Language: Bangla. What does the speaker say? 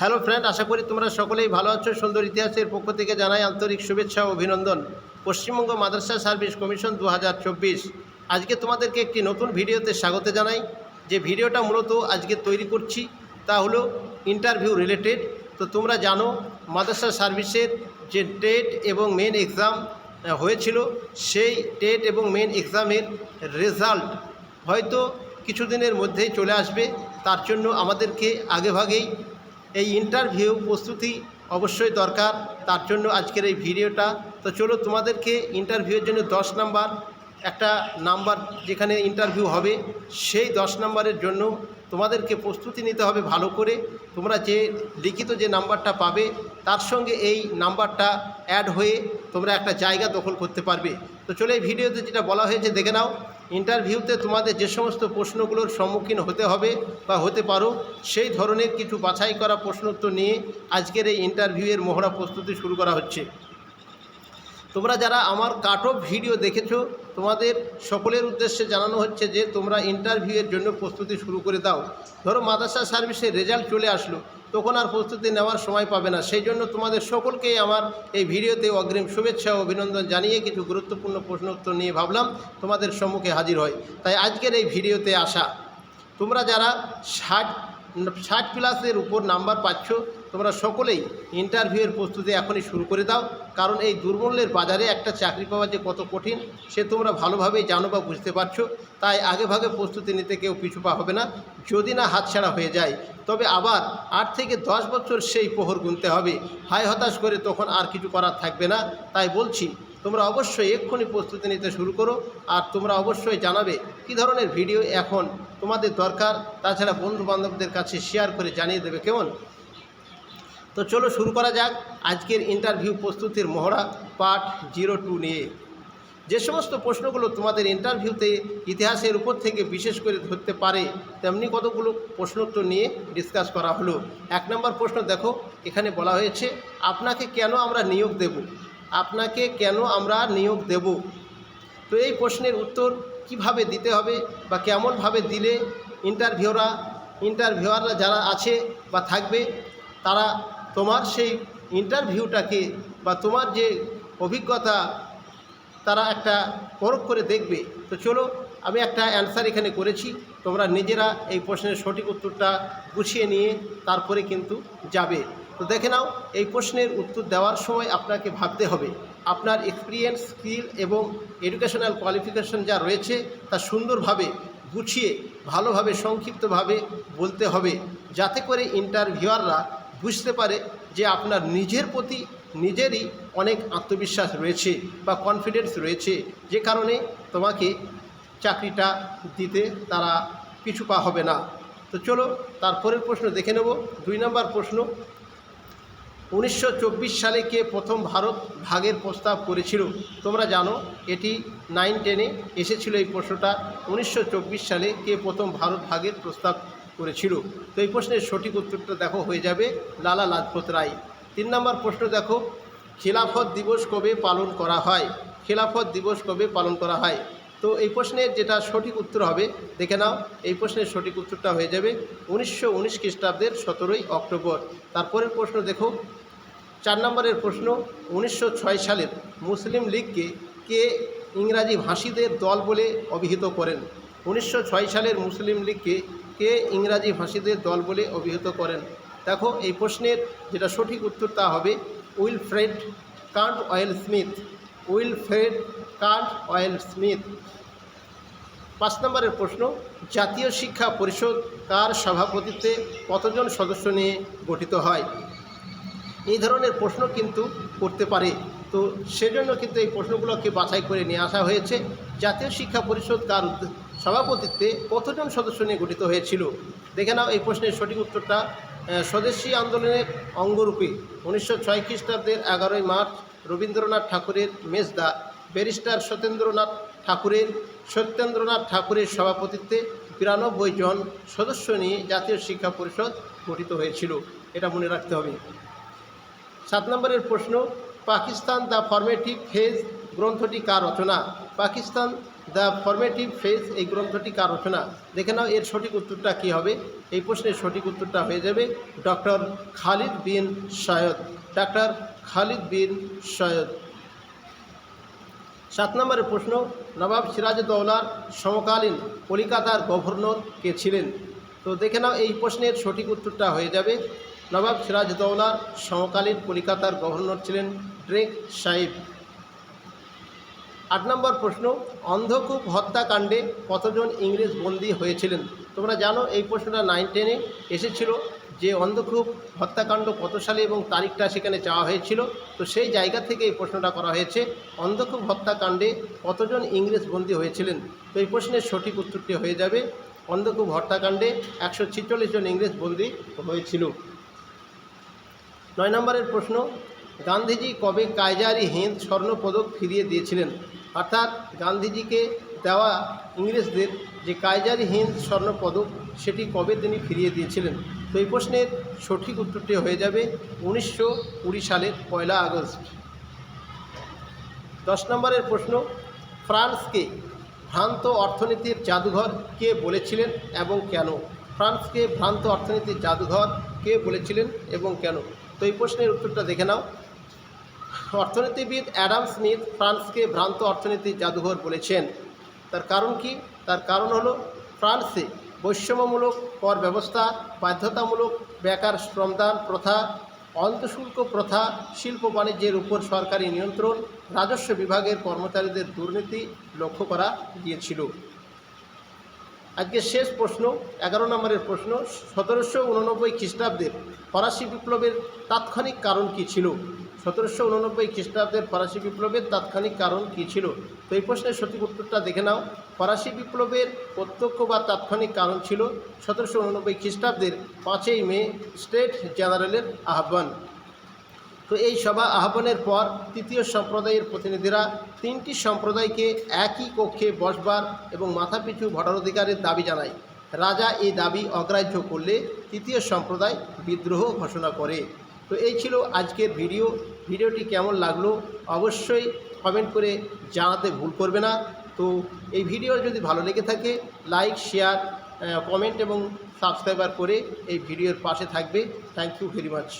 হ্যালো ফ্রেন্ড, আশা করি তোমরা সকলেই ভালো আছো। সুন্দর ইতিহাসের পক্ষ থেকে জানাই আন্তরিক শুভেচ্ছা ও অভিনন্দন। পশ্চিমবঙ্গ মাদ্রাসা সার্ভিস কমিশন দু হাজার চব্বিশ। আজকে তোমাদেরকে একটি নতুন ভিডিওতে স্বাগত জানাই। যে ভিডিওটা মূলত আজকে তৈরি করছি, তা হলো ইন্টারভিউ রিলেটেড তো তোমরা জানো, মাদ্রাসা সার্ভিসের যে টেট এবং মেন এক্সাম হয়েছিল, সেই টেট এবং মেন এক্সামের রেজাল্ট হয়তো কিছুদিনের মধ্যেই চলে আসবে। তার জন্য আমাদেরকে আগেভাগেই এই ইন্টারভিউ প্রস্তুতি অবশ্যই দরকার। তার জন্য আজকের এই ভিডিওটা। তো চলো তোমাদেরকে ইন্টারভিউয়ের জন্য দশ নাম্বার, একটা নাম্বার যেখানে ইন্টারভিউ হবে, সেই দশ নাম্বারের জন্য তোমাদেরকে প্রস্তুতি নিতে হবে ভালো করে। তোমরা যে লিখিত যে নাম্বারটা পাবে, তার সঙ্গে এই নাম্বারটা অ্যাড হয়ে তোমরা একটা জায়গা দখল করতে পারবে। তো চলো এই ভিডিওতে যেটা বলা হয়েছে দেখে নাও। ইন্টারভিউতে তোমাদের যে সমস্ত প্রশ্নগুলোর সম্মুখীন হতে হবে বা হতে পারো, সেই ধরনের কিছু বাছাই করা প্রশ্ন উত্তর নিয়ে আজকের এই ইন্টারভিউয়ের মহড়া প্রস্তুতি শুরু করা হচ্ছে। তোমরা যারা আমার কাট অফ ভিডিও দেখেছ, তোমাদের সকলের উদ্দেশ্যে জানানো হচ্ছে যে তোমরা ইন্টারভিউয়ের জন্য প্রস্তুতি শুরু করে দাও। ধরো মাদ্রাসা সার্ভিসের রেজাল্ট চলে আসলো। তখন আর প্রস্তুতি নেওয়ার সময় পাবে না। সেই জন্য তোমাদের সকলকেই আমার এই ভিডিওতে অগ্রিম শুভেচ্ছা ও অভিনন্দন জানিয়ে কিছু গুরুত্বপূর্ণ প্রশ্ন উত্তর নিয়ে ভাবলাম, তোমাদের সম্মুখে হাজির হয় তাই আজকের এই ভিডিওতে আসা। তোমরা যারা ষাট ষাট প্লাসের উপর নাম্বার পাচ্ছ তোমরা সকলেই ইন্টারভিউয়ের প্রস্তুতি এখনই শুরু করে দাও। কারণ এই দুর্মূল্যের বাজারে একটা চাকরি পাওয়া যে কত কঠিন, সে তোমরা ভালোভাবেই জানো বা বুঝতে পারছ। তাই আগে ভাগে প্রস্তুতি নিতে কেউ পিছু পা হবে না, যদি না হাতছাড়া হয়ে যায়। তবে আবার আট থেকে দশ বছর সেই পোহর গুনতে হবে। হায় হতাশ করে তখন আর কিছু করার থাকবে না। তাই বলছি, তোমরা অবশ্যই এক্ষুনি প্রস্তুতি নিতে শুরু করো আর তোমরা অবশ্যই জানাবে কী ধরনের ভিডিও এখন তোমাদের দরকার। তাছাড়া বন্ধু বান্ধবদের কাছে শেয়ার করে জানিয়ে দেবে, কেমন? তো চলো শুরু করা যাক আজকের ইন্টারভিউ প্রস্তুতির মহড়া পার্ট জিরো টু নিয়ে। যে সমস্ত প্রশ্নগুলো তোমাদের ইন্টারভিউতে ইতিহাসের উপর থেকে বিশেষ করে ধরতে পারে, তেমনি কতগুলো প্রশ্নোত্তর নিয়ে ডিসকাস করা হলো। এক নম্বর প্রশ্ন দেখো, এখানে বলা হয়েছে, আপনাকে কেন আমরা নিয়োগ দেব? আপনাকে কেন আমরা নিয়োগ দেব? তো এই প্রশ্নের উত্তর কীভাবে দিতে হবে বা কেমনভাবে দিলে ইন্টারভিউরা ইন্টারভিউয়াররা যারা আছে বা থাকবে, তারা তোমার সেই ইন্টারভিউটাকে বা তোমার যে অভিজ্ঞতা তারা একটা পরখ করে দেখবে। তো চলো, আমি একটা অ্যান্সার এখানে করেছি। তোমরা নিজেরা এই প্রশ্নের সঠিক উত্তরটা গুছিয়ে নিয়ে তারপরে কিন্তু যাবে। তো দেখে নাও, এই প্রশ্নের উত্তর দেওয়ার সময় আপনাকে ভাবতে হবে। আপনার এক্সপিরিয়েন্স স্কিল এবং এডুকেশনাল কোয়ালিফিকেশন যা রয়েছে তা সুন্দরভাবে গুছিয়ে, ভালোভাবে সংক্ষিপ্তভাবে বলতে হবে। যাতে করে ইন্টারভিউয়াররা বুঝতে পারে যে আপনার নিজের প্রতি নিজেরই অনেক আত্মবিশ্বাস রয়েছে বা কনফিডেন্স রয়েছে। যে কারণে তোমাকে চাকরিটা দিতে তারা পিছু পা হবে না। তো চলো তারপরের প্রশ্ন দেখে নেব। দুই নম্বর প্রশ্ন। উনিশশো চব্বিশ সালে কে প্রথম ভারত ভাগের প্রস্তাব করেছিল? তোমরা জানো, এটি নাইন টেনে এসেছিল এই প্রশ্নটা। উনিশশো চব্বিশ সালে কে প্রথম ভারত ভাগের প্রস্তাব করেছিল। তো এই প্রশ্নের সঠিক উত্তরটা দেখো, হয়ে যাবে লালা লাজপত রায়। তিন নম্বর প্রশ্ন দেখো, খিলাফত দিবস কবে পালন করা হয়? খিলাফত দিবস কবে পালন করা হয়? তো এই প্রশ্নের যেটা সঠিক উত্তর হবে, দেখে নাও, এই প্রশ্নের সঠিক উত্তরটা হয়ে যাবে উনিশশো উনিশ খ্রিস্টাব্দের সতেরোই অক্টোবর। তারপরের প্রশ্ন দেখো, চার নম্বরের প্রশ্ন, উনিশশো ছয় সালের মুসলিম লীগকে কে ইংরাজি ভাষীদের দল বলে অভিহিত করেন? উনিশশো ছয় সালের মুসলিম লীগকে কে ইংরাজি ভাষীদের দল বলে অভিহিত করেন? দেখো, এই প্রশ্নের যেটা সঠিক উত্তর তা হবে Wilfred Cantwell Smith. Wilfred Cantwell Smith. পাঁচ নম্বরের প্রশ্ন, জাতীয় শিক্ষা পরিষদ কার সভাপতিত্বে কতজন সদস্য নিয়ে গঠিত হয়? এই ধরনের প্রশ্ন কিন্তু করতে পারে। তো সেজন্য কিন্তু এই প্রশ্নগুলোকে বাছাই করে নিয়ে আসা হয়েছে। জাতীয় শিক্ষা পরিষদ কার সভাপতিত্বে কতজন সদস্য নিয়ে গঠিত হয়েছিল। দেখে নাও এই প্রশ্নের সঠিক উত্তরটা স্বদেশী আন্দোলনের অঙ্গরূপে উনিশশো ছয় খ্রিস্টাব্দের এগারোই মার্চ রবীন্দ্রনাথ ঠাকুরের মেজদা, ব্যারিস্টার সত্যেন্দ্রনাথ ঠাকুরের সত্যেন্দ্রনাথ ঠাকুরের সভাপতিত্বে বিরানব্বই জন সদস্য নিয়ে জাতীয় শিক্ষা পরিষদ গঠিত হয়েছিল। এটা মনে রাখতে হবে। সাত নম্বরের প্রশ্ন, পাকিস্তান দ্য ফরমেটিভ ফেজ গ্রন্থটি কার রচনা? পাকিস্তান দ্য ফরমেটিভ ফেজ, এই গ্রন্থটি কার রচনা? দেখে নাও, এর সঠিক উত্তরটা কী হবে? এই প্রশ্নের সঠিক উত্তরটা হয়ে যাবে ডক্টর খালিদ বিন সৈয়দ। ডক্টর খালিদ বিন সৈয়দ। সাত নম্বরের প্রশ্ন, নবাব সিরাজউদ্দৌলার সমকালীন কলিকাতার গভর্নর কে ছিলেন? তো দেখে নাও, এই প্রশ্নের সঠিক উত্তরটা হয়ে যাবে। নবাব সিরাজউদ্দৌলার সমকালীন কলিকাতার গভর্নর ছিলেন ড্রেক সাহিব আট নম্বর প্রশ্ন, অন্ধকূপ হত্যাকাণ্ডে কতজন ইংরেজ বন্দী হয়েছিলেন? তোমরা জানো, এই প্রশ্নটা নাইন টেনে এসেছিল যে অন্ধকূপ হত্যাকাণ্ড কত সালে এবং তারিখটা সেখানে চাওয়া হয়েছিল। তো সেই জায়গা থেকে এই প্রশ্নটা করা হয়েছে, অন্ধকূপ হত্যাকাণ্ডে কতজন ইংরেজ বন্দী হয়েছিলেন? তো এই প্রশ্নের সঠিক উত্তরটি হয়ে যাবে, অন্ধকূপ হত্যাকাণ্ডে একশো ছিচল্লিশ জন ইংরেজ বন্দী হয়েছিল। নয় নম্বরের প্রশ্ন গান্ধীজি কবে কায়জারি হিন্দ স্বর্ণপদক ফিরিয়ে দিয়েছিলেন? অর্থাৎ গান্ধীজিকে দেওয়া ইংরেজদের যে কায়জারি হিন্দ স্বর্ণপদক সেটি কবে তিনি ফিরিয়ে দিয়েছিলেন? তো এই প্রশ্নের সঠিক উত্তরটি হয়ে যাবে উনিশশো কুড়ি সালের পয়লা আগস্ট। দশ নম্বরের প্রশ্ন, ফ্রান্সকে ভ্রান্ত অর্থনীতির জাদুঘর কে বলেছিলেন এবং কেন? ফ্রান্সকে ভ্রান্ত অর্থনীতির জাদুঘর কে বলেছিলেন এবং কেন? তো এই প্রশ্নের উত্তরটা দেখে নাও। অর্থনীতিবিদ অ্যাডাম স্মিথ ফ্রান্সকে ভ্রান্ত অর্থনীতির জাদুঘর বলেছেন। তার কারণ কি? তার কারণ হলো ফ্রান্সে বৈষম্যমূলক কর ব্যবস্থা, বাধ্যতামূলক বেকার শ্রমদান প্রথা অন্তঃশুল্ক প্রথা, শিল্প বাণিজ্যের উপর সরকারি নিয়ন্ত্রণ, রাজস্ব বিভাগের কর্মচারীদের দুর্নীতি লক্ষ্য করা গিয়েছিল। আজকে শেষ প্রশ্ন, এগারো নম্বরের প্রশ্ন, সতেরোশো উননব্বই খ্রিস্টাব্দের ফরাসি বিপ্লবের তাৎক্ষণিক কারণ কী ছিল? সতেরোশো উননব্বই খ্রিস্টাব্দের ফরাসি বিপ্লবের তাৎক্ষণিক কারণ কী ছিল? তো এই প্রশ্নের সঠিক উত্তরটা দেখে নাও। ফরাসি বিপ্লবের প্রত্যক্ষ বা তাৎক্ষণিক কারণ ছিল সতেরোশো উননব্বই খ্রিস্টাব্দের পাঁচই মে স্টেট জেনারেলের আহ্বান। তো এই সভা আহ্বানের পর তৃতীয় সম্প্রদায়ের প্রতিনিধিরা তিনটি সম্প্রদায়কে একই কক্ষে বসবার এবং মাথাপিছু ভোটাধিকারের দাবি জানায়। রাজা এই দাবি অগ্রাহ্য করলে তৃতীয় সম্প্রদায় বিদ্রোহ ঘোষণা করে। তো এই ছিল আজকের ভিডিও। ভিডিওটি কেমন লাগল অবশ্যই কমেন্ট করে জানাতে ভুল করবে না। তো এই ভিডিও যদি ভালো লেগে থাকে, লাইক, শেয়ার কমেন্ট এবং সাবস্ক্রাইবার করে এই ভিডিওর পাশে থাকবে। Thank you very much.